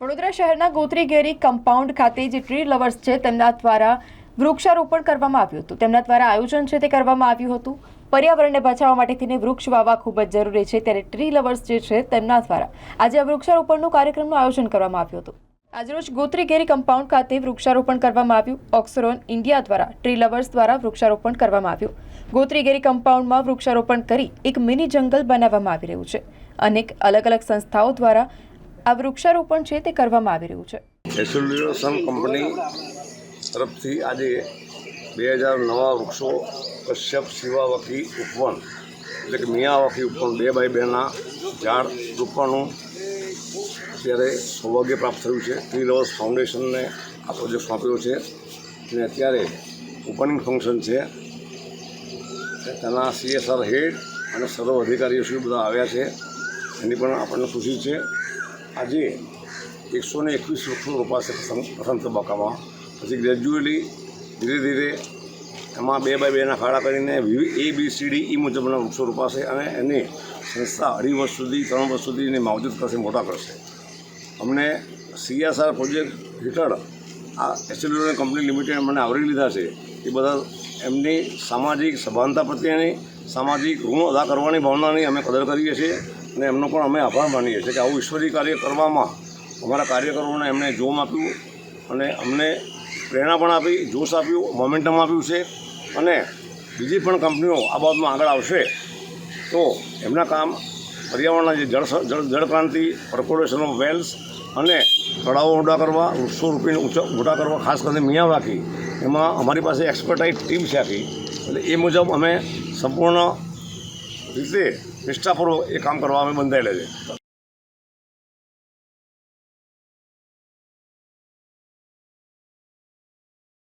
વડોદરા શહેરના ગોત્રીગેરી કમ્પાઉન્ડ ખાતે જે ટ્રી લવર્સ છે, તેમના દ્વારા વૃક્ષારોપણ કરવામાં આવ્યું હતું. તેમના દ્વારા આયોજન છે તે કરવામાં આવ્યું હતું. પર્યાવરણને બચાવવા માટે થઈને વૃક્ષ વાવવા ખૂબ જ જરૂરી છે. ત્યારે ટ્રી લવર્સ જે છે, તેમના દ્વારા આજે આ વૃક્ષારોપણનું કાર્યક્રમનું આયોજન કરવામાં આવ્યું હતું. આજરોજ ગોત્રીગેરી કમ્પાઉન્ડ ખાતે વૃક્ષારોપણ કરવામાં આવ્યું. ઓક્સરોન ઇન્ડિયા દ્વારા ટ્રી લવર્સ દ્વારા વૃક્ષારોપણ કરવામાં આવ્યું. ગોત્રીગેરી કમ્પાઉન્ડમાં વૃક્ષારોપણ કરી એક મિની જંગલ બનાવવામાં આવી રહ્યું છે. અનેક અલગ અલગ સંસ્થાઓ દ્વારા આ વૃક્ષારોપણ છે તે કરવામાં આવી રહ્યું છે. એસોલ્યુશન કંપની તરફથી આજે બે હજાર નવા વૃક્ષો કશ્યપ શિવાવકી ઉપવન એટલે કે મિયાવકી ઉપવન બે બાય બેના ઝાડ રોપવાનું અત્યારે સૌભાગ્ય પ્રાપ્ત થયું છે. થ્રી લવર્સ ફાઉન્ડેશનને આ પ્રોજેક્ટ સોંપ્યો છે અને અત્યારે ઓપનિંગ ફંક્શન છે. તેના સીએસઆર હેડ અને સર્વ અધિકારીઓ શું બધા આવ્યા છે. એની પણ આપણને ખુશી છે. આજે એકસો ને એકવીસ વૃક્ષો રોપાશે પ્રથમ તબક્કામાં. પછી ગ્રેજ્યુઅલી ધીરે ધીરે એમાં બે બાય બેના ખાડા કરીને એ બી સી ડી ઈ મુજબના વૃક્ષો રોપાશે અને એની સંસ્થા અઢી વર્ષ સુધી, ત્રણ વર્ષ સુધી એને માવજત કરશે, મોટા કરશે. અમને સીએસઆર પ્રોજેક્ટ હેઠળ આ એસેલ્યુલર કંપની લિમિટેડ મને આવરી લીધા છે. એ બધા એમની સામાજિક સભાનતા પ્રત્યેની સામાજિક ઋણ અદા કરવાની ભાવનાની અમે કદર કરીએ છીએ અને એમનો પણ અમે આભાર માનીએ છીએ કે આવું ઈશ્વરી કાર્ય કરવામાં અમારા કાર્યકરોને એમણે જોમ આપ્યું અને અમને પ્રેરણા પણ આપી, જોશ આપ્યું મોમેન્ટમ આપ્યું છે અને બીજી પણ કંપનીઓ આ બાબતમાં આગળ આવશે તો એમના કામ પર્યાવરણના જે જળ જળ જળક્રાંતિ કોર્પોરેશન ઓફ વેલ્સ અને તળાવો ઊંડા કરવા, વૃક્ષો રૂપીને ઊંચા, મોટા કરવા, ખાસ કરીને મિયા રાખી, એમાં અમારી પાસે એક્સપર્ટાઇઝ ટીમ છે આખી. એટલે એ મુજબ અમે સંપૂર્ણ રીતે નિષ્ઠાપૂર્વક એ કામ કરવા અમે બંધાયેલા છે.